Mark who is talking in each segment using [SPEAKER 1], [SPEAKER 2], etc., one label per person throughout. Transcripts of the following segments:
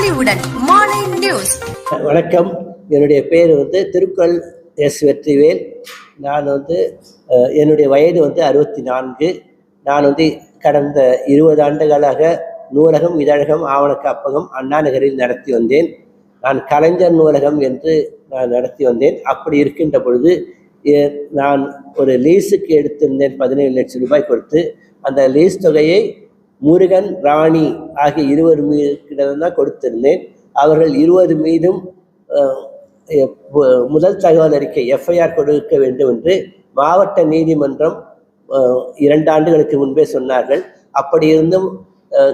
[SPEAKER 1] பொலிவுடன் மாலை நியூஸ்.
[SPEAKER 2] வணக்கம். என்னுடைய பேர் வந்து திருக்குறள் எஸ் வெற்றிவேல். நான் வந்து என்னுடைய வயது வந்து அறுபத்தி நான்கு. நான் வந்து கடந்த இருபது ஆண்டுகளாக நூலகம் இதழகம் ஆவண காப்பகம் அண்ணா நகரில் நடத்தி வந்தேன். நான் கலைஞர் நூலகம் என்று நான் நடத்தி வந்தேன். அப்படி இருக்கின்ற பொழுது நான் ஒரு லீஸுக்கு எடுத்திருந்தேன் பதினேழு லட்சம் ரூபாய் கொடுத்து. அந்த லீஸ் தொகையை முருகன் ராணி ஆகிய இருவர் மீதிடம் தான் கொடுத்திருந்தேன். அவர்கள் இருவர் மீதும் முதல் தகவல் அறிக்கை எஃப்ஐஆர் கொடுக்க வேண்டும் என்று மாவட்ட நீதிமன்றம் இரண்டு ஆண்டுகளுக்கு முன்பே சொன்னார்கள். அப்படி இருந்தும்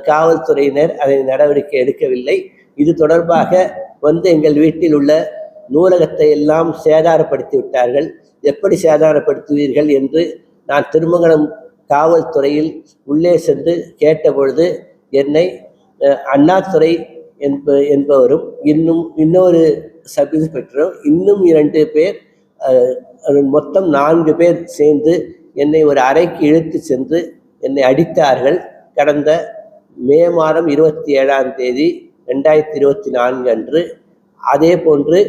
[SPEAKER 2] காவல்துறையினர் அதை நடவடிக்கை எடுக்கவில்லை. இது தொடர்பாக வந்து எங்கள் வீட்டில் உள்ள நூலகத்தை எல்லாம் சேதாரப்படுத்தி விட்டார்கள். எப்படி சேதாரப்படுத்துவீர்கள் என்று நான் திருமங்கலம் காவல்துறையில் உள்ளே சென்று கேட்டபொழுது என்னை அண்ணாதுறை என்ப என்பவரும் இன்னும் இன்னொரு சப் இன்ஸ்பெக்டரும் இன்னும் இரண்டு பேர் மொத்தம் நான்கு பேர் சேர்ந்து என்னை ஒரு அறைக்கு இழுத்து சென்று என்னை அடித்தார்கள். கடந்த மே மாதம் இருபத்தி ஏழாம் தேதி ரெண்டாயிரத்தி இருபத்தி நான்கு அன்று. அதே போன்று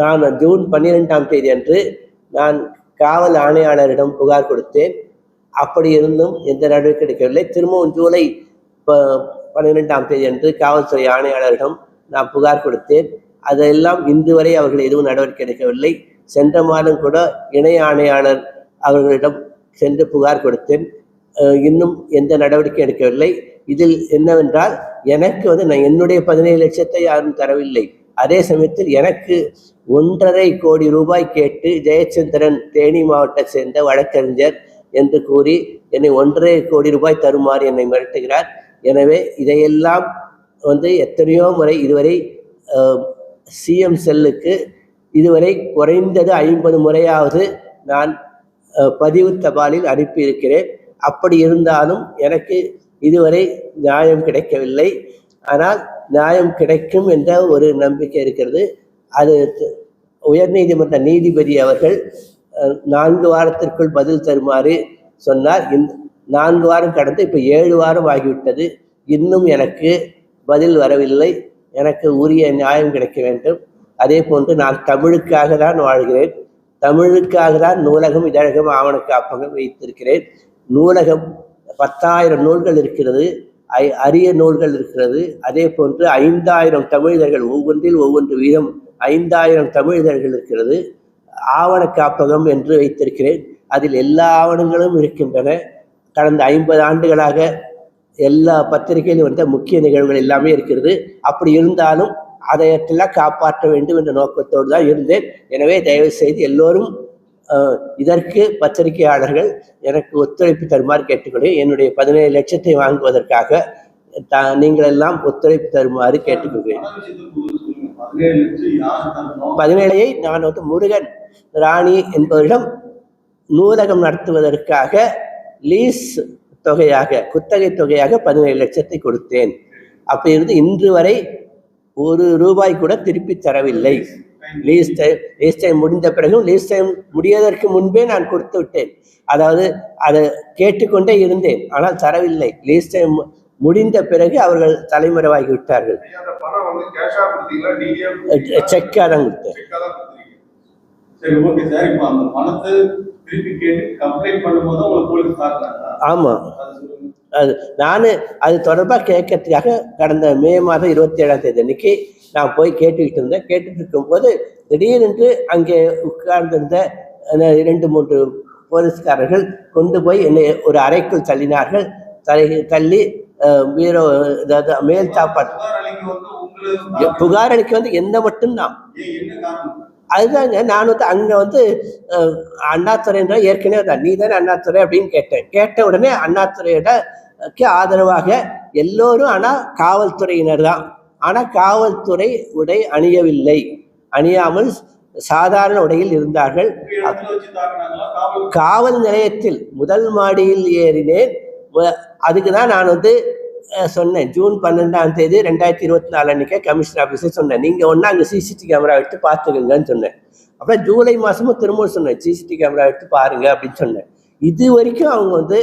[SPEAKER 2] நான் ஜூன் பன்னிரெண்டாம் தேதி அன்று நான் காவல் ஆணையாளரிடம் புகார் கொடுத்தேன். அப்படி இருந்தும் எந்த நடவடிக்கை எடுக்கவில்லை. திரும்பவும் ஜூலை ப- பன்னிரெண்டாம் தேதி அன்று காவல்துறை ஆணையாளரிடம் நான் புகார் கொடுத்தேன். அதெல்லாம் இன்று வரை அவர்கள் எதுவும் நடவடிக்கை எடுக்கவில்லை. சென்ற மாதம் கூட இணை ஆணையாளர் அவர்களிடம் சென்று புகார் கொடுத்தேன். இன்னும் எந்த நடவடிக்கை எடுக்கவில்லை. இதில் என்னவென்றால் எனக்கு வந்து நான் என்னுடைய பதினேழு லட்சத்தை யாரும் தரவில்லை. அதே சமயத்தில் எனக்கு ஒன்றரை கோடி ரூபாய் கேட்டு ஜெயச்சந்திரன் தேனி மாவட்டத்தை சேர்ந்த வழக்கறிஞர் என்று கூறி என்னை ஒன்றரை கோடி ரூபாய் தருமாறு என்னை மிரட்டுகிறார். எனவே இதையெல்லாம் வந்து எத்தனையோ முறை இதுவரை சிஎம் செல்லுக்கு இதுவரை குறைந்தது ஐம்பது முறையாவது நான் பதிவு தபாலில் அனுப்பியிருக்கிறேன். அப்படி இருந்தாலும் எனக்கு இதுவரை நியாயம் கிடைக்கவில்லை. ஆனால் நியாயம் கிடைக்கும் என்ற ஒரு நம்பிக்கை இருக்கிறது. அது உயர்நீதிமன்ற நீதிபதி அவர்கள் நான்கு வாரத்திற்குள் பதில் தருமாறு சொன்னார். இன் நான்கு வாரம் கடந்து இப்போ ஏழு வாரம் ஆகிவிட்டது. இன்னும் எனக்கு பதில் வரவில்லை. எனக்கு உரிய நியாயம் கிடைக்க வேண்டும். அதே போன்று நான் தமிழுக்காக தான் வாழ்கிறேன். தமிழுக்காக தான் நூலகம் இதழகம் ஆவண காப்பகம் வைத்திருக்கிறேன். நூலகம் பத்தாயிரம் நூல்கள் இருக்கிறது. ஐ அரிய நூல்கள் இருக்கிறது. அதே போன்று ஐந்தாயிரம் தமிழர்கள் ஒவ்வொன்றில் ஒவ்வொன்று வீதம் ஐந்தாயிரம் தமிழர்கள் இருக்கிறது. ஆவண காப்பகம் என்று வைத்திருக்கிறேன். அதில் எல்லா ஆவணங்களும் இருக்கின்றன. கடந்த ஐம்பது ஆண்டுகளாக எல்லா பத்திரிகையிலும் வந்த முக்கிய நிகழ்வுகள் எல்லாமே இருக்கிறது. அப்படி இருந்தாலும் அதையெல்லாம் காப்பாற்ற வேண்டும் என்ற நோக்கத்தோடு தான் இருந்தேன். எனவே தயவு செய்து எல்லோரும் இதற்கு பத்திரிகையாளர்கள் எனக்கு ஒத்துழைப்பு தருமாறு கேட்டுக்கொள்கிறேன் என்னுடைய பதினேழு லட்சத்தை வாங்குவதற்காக நீங்கள் எல்லாம் ஒத்துழைப்பு தருமாறு கேட்டுக்கொள்கிறேன். பதினேழையை நான் வந்து முருகன் ராணி என்பவரிடம் நூலகம் நடத்துவதற்காக லீஸ் தொகையாக குத்தகை தொகையாக பதினேழு லட்சத்தை கொடுத்தேன். அப்படி இருந்து இன்று வரை ஒரு ரூபாய் கூட திருப்பி தரவில்லை. லீஸ் டைம் லீஸ் டைம் முடிந்த பிறகும் லீஸ் டைம் முடியதற்கு முன்பே நான் கொடுத்து விட்டேன். அதாவது அதை கேட்டுக்கொண்டே இருந்தேன். ஆனால் தரவில்லை. லீஸ் டைம் முடிந்த பிறகு அவர்கள் தலைமறைவாகி விட்டார்கள். செக்காக தான் கொடுத்தேன். ஆமாம்
[SPEAKER 3] அது
[SPEAKER 2] நான் அது தொடர்பாக கேட்கறதுக்காக கடந்த மே மாதம் இருபத்தி ஏழாம் தேதி அன்னைக்கு நான் போய் கேட்டுக்கிட்டு இருந்தேன். கேட்டுட்டு இருக்கும்போது திடீரென்று அங்கே உட்கார்ந்திருந்த இரண்டு மூன்று போலீஸ்காரர்கள் கொண்டு போய் என்னை ஒரு அறைக்குள் தள்ளினார்கள். தலை தள்ளி வீரோ அதாவது மேல் சாப்பாடு
[SPEAKER 3] புகார் அளிக்க வந்து
[SPEAKER 2] எந்த மட்டும்தான் அதுதாங்க நான் வந்து அங்கே வந்து அண்ணாத்துறைன்ற ஏற்கனவே தான் நீ தானே அண்ணாத்துறை அப்படின்னு கேட்டேன். கேட்ட உடனே அண்ணாத்துறையோட ஆதரவாக எல்லோரும் ஆனால் காவல்துறையினர் தான். ஆனால் காவல்துறை உடை அணியவில்லை. அணியாமல் சாதாரண உடையில் இருந்தார்கள்.
[SPEAKER 3] காவல்
[SPEAKER 2] நிலையத்தில் முதல் மாடியில் ஏறினேன். அதுக்கு தான் நான் வந்து சொன்னேன். ஜூன் பன்னெண்டாம் தேதி ரெண்டாயிரத்தி இருபத்தி நாலு அன்னைக்கே கமிஷனர் ஆஃபீஸில் சொன்னேன். நீங்கள் ஒன்றா அங்கே சிசிடிவி கேமரா எடுத்து பார்த்துக்கங்கன்னு சொன்னேன். அப்புறம் ஜூலை மாதமும் திரும்பவும் சொன்னேன். சிசிடிவி கேமரா எடுத்து பாருங்கள் அப்படின்னு சொன்னேன். இது வரைக்கும் அவங்க வந்து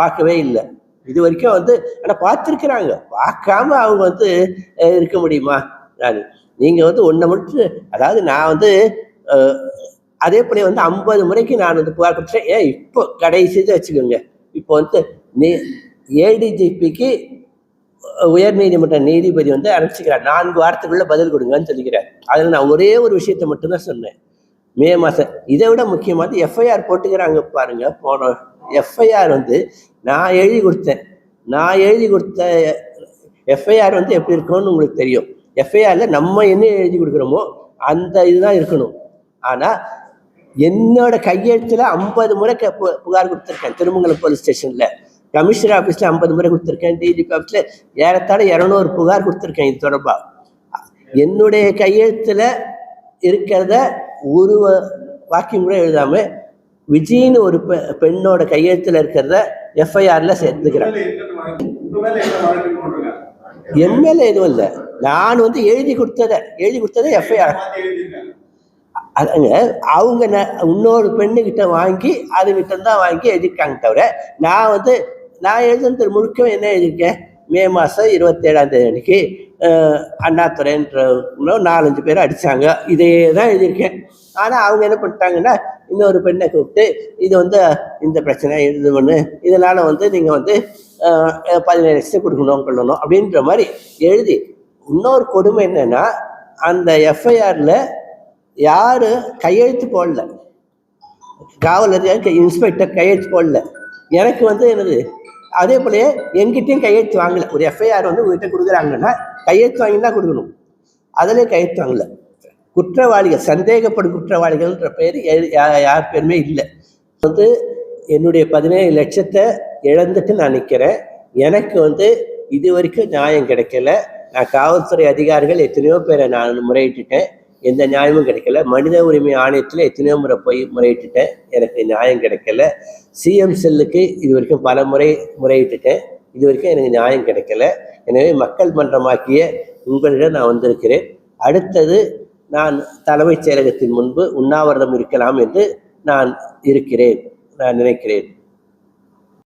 [SPEAKER 2] பார்க்கவே இல்லை. இது வரைக்கும் வந்து ஆனால் பார்த்துருக்குறாங்க. பார்க்காம அவங்க வந்து இருக்க முடியுமா? நான் நீங்கள் வந்து ஒன்றை மட்டும் அதாவது நான் வந்து அதே போல வந்து ஐம்பது முறைக்கு நான் வந்து புகார் கொடுத்துட்டேன். ஏன்? இப்போ கடைசி வச்சுக்கோங்க. இப்போ வந்து நீ ஏடிஜிபிக்கு உயர் நீதிமன்ற நீதிபதி வந்து அனுப்பிச்சுக்கிறார். நான்கு வாரத்துக்குள்ள பதில் கொடுங்கன்னு சொல்லிக்கிறார். அதில் நான் ஒரே ஒரு விஷயத்தை மட்டும்தான் சொன்னேன். மே மாதம் இதை விட முக்கியமாக எஃப்ஐஆர் போட்டுக்கிறாங்க பாருங்க. போன எஃப்ஐஆர் வந்து நான் எழுதி கொடுத்தேன். நான் எழுதி கொடுத்த எஃப்ஐஆர் வந்து எப்படி இருக்கும்னு உங்களுக்கு தெரியும். எஃப்ஐஆரில் நம்ம என்ன எழுதி கொடுக்குறோமோ அந்த இதுதான் இருக்கணும். ஆனால் என்னோட கையெழுத்தில் ஐம்பது முறை பு- புகார் கொடுத்துருக்கேன். திருமங்கலம் போலீஸ் ஸ்டேஷனில். கமிஷனர் ஆஃபீஸில் ஐம்பது முறை கொடுத்துருக்கேன் டிஜிபி ஆஃபீஸில் ஏறத்தாழ இரநூறு புகார் கொடுத்துருக்கேன் இது தொடர்பாக என்னுடைய கையெழுத்தில் இருக்கிறத ஒரு வாக்கியம் கூட எழுதாம விஜயின்னு ஒரு பெ பெண்ணோட கையெழுத்தில் இருக்கிறத எஃப்ஐஆரில் சேர்த்துக்கிறேன்.
[SPEAKER 3] எம்எல்ஏ
[SPEAKER 2] என் மேலே எதுவும் இல்லை. நான் வந்து எழுதி கொடுத்ததை எழுதி கொடுத்ததை எஃப்ஐஆர்
[SPEAKER 3] மாத்தி
[SPEAKER 2] அதுங்க அவங்க ந- இன்னொரு பெண்ணுகிட்ட வாங்கி அதுகிட்ட தான் வாங்கி எழுதிருக்காங்க தவிர நான் வந்து நான் எழுதுனது முழுக்க என்ன எழுதியிருக்கேன்? மே மாதம் இருபத்தேழாம் தேதி அன்னைக்கு அஹ், அண்ணாதுரைன்ற நாலஞ்சு பேர் அடித்தாங்க இதே தான் எழுதியிருக்கேன். ஆனால் அவங்க என்ன பண்ணிட்டாங்கன்னா இன்னொரு பெண்ணை கூப்பிட்டு இது வந்து இந்த பிரச்சனை இது ஒன்று இதனால் வந்து நீங்கள் வந்து பதினேழு லட்சம் கொடுக்கணும் கொள்ளணும் அப்படின்ற மாதிரி எழுதி. இன்னொரு கொடுமை என்னென்னா அந்த எஃப்ஐஆரில் யாரும் கையெழுத்து போடல. காவல் அதிகாரி இன்ஸ்பெக்டர் கையெழுத்து போடல. எனக்கு வந்து என்னது அதே போல எங்கிட்டையும் கையெழுத்து வாங்கல. ஒரு எஃப்ஐஆர் வந்து உங்ககிட்ட கொடுக்குறாங்கன்னா கையெழுத்து வாங்கி தான் கொடுக்கணும். அதிலே கையெழுத்து வாங்கல. குற்றவாளிகள் சந்தேகப்படும் குற்றவாளிகள்ன்ற பேர் யார் பேருமே இல்லை. வந்து என்னுடைய பதினேழு லட்சத்தை இழந்துட்டு நான் நிற்கிறேன் எனக்கு வந்து இது வரைக்கும் நியாயம் கிடைக்கல. நான் காவல்துறை அதிகாரிகள் எத்தனையோ பேரை நான் முறையிட்டுட்டேன். எந்த நியாயமும் கிடைக்கல. மனித உரிமை ஆணையத்தில் எத்தனையோ முறை போய் முறையிட்டுட்டேன். எனக்கு நியாயம் கிடைக்கல. சிஎம் செல்லுக்கு இது வரைக்கும் பல முறை முறையிட்டுட்டேன். இது வரைக்கும் எனக்கு நியாயம் கிடைக்கல. எனவே மக்கள் மன்றமாக்கிய உங்களிடம் நான் வந்திருக்கிறேன். அடுத்தது நான் தலைமைச் செயலகத்தின் முன்பு உண்ணாவிரதம் இருக்கலாம் என்று நான் இருக்கிறேன். நான் நினைக்கிறேன்.